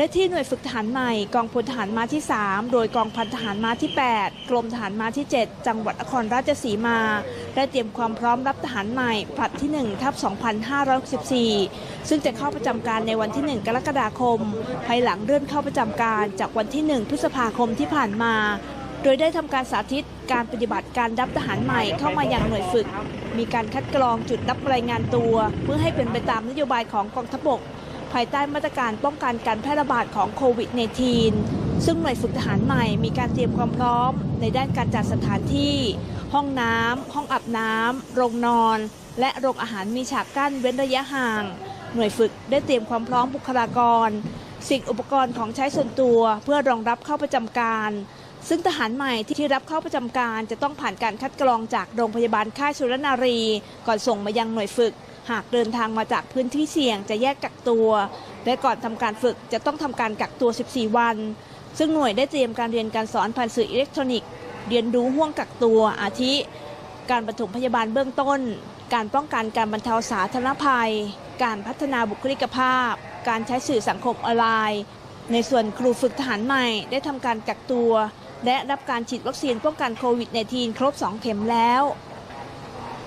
และที่หน่วยฝึกทหารใหม่กองพลทหารม้าที่ 3 โดยกองพันทหารม้าที่ 8 กรมทหารม้าที่ 7 จังหวัดนครราชสีมา ได้เตรียมความพร้อมรับทหารใหม่ผลัดที่1ทับ2564 ซึ่งจะเข้าประจำการในวันที่ 1 กรกฎาคม ภายหลังเลื่อนเข้าประจำการจากวันที่ 1 พฤษภาคมที่ผ่านมา โดยได้ทำการสาธิตการปฏิบัติการรับทหารใหม่เข้ามายังหน่วยฝึก มีการคัดกรองจุดรับรายงานตัว เพื่อให้เป็นไปตามนโยบายของกองทัพบก ภายใต้มาตรการป้องกันการแพร่ระบาดของโควิด -19 ซึ่งหน่วยฝึกทหารใหม่มีการเตรียมความพร้อม ในด้านการจัดสถานที่ ห้องน้ำห้องอาบน้ำโรงนอน และโรงอาหารมีฉากกั้นเว้นระยะห่าง หน่วยฝึกได้เตรียมความพร้อมบุคลากร สิ่งอุปกรณ์ของใช้ส่วนตัว เพื่อรองรับเข้าประจำการ ซึ่งทหารใหม่ที่รับเข้าประจำการจะต้องผ่านการคัดกรองจากโรงพยาบาลค่ายสุรนารี ก่อนส่งมายังหน่วยฝึก หากเดินทางมาจากพื้นที่เสี่ยงจะแยกกักตัว และก่อนทำการฝึกจะต้องทำการกักตัว 14 วัน ซึ่งหน่วยได้เตรียมการเรียนการสอนผ่านสื่ออิเล็กทรอนิกส์เรียนรู้ห่วงกักตัวอาทิ การปฐมพยาบาลเบื้องต้น การป้องกันการบรรเทาสาธารณภัย การพัฒนาบุคลิกภาพ การใช้สื่อสังคมออนไลน์ ในส่วนครูฝึกทหารใหม่ได้ทำการกักตัว และรับการฉีดวัคซีนป้องกันโควิด -19 ครบ 2 เข็มแล้ว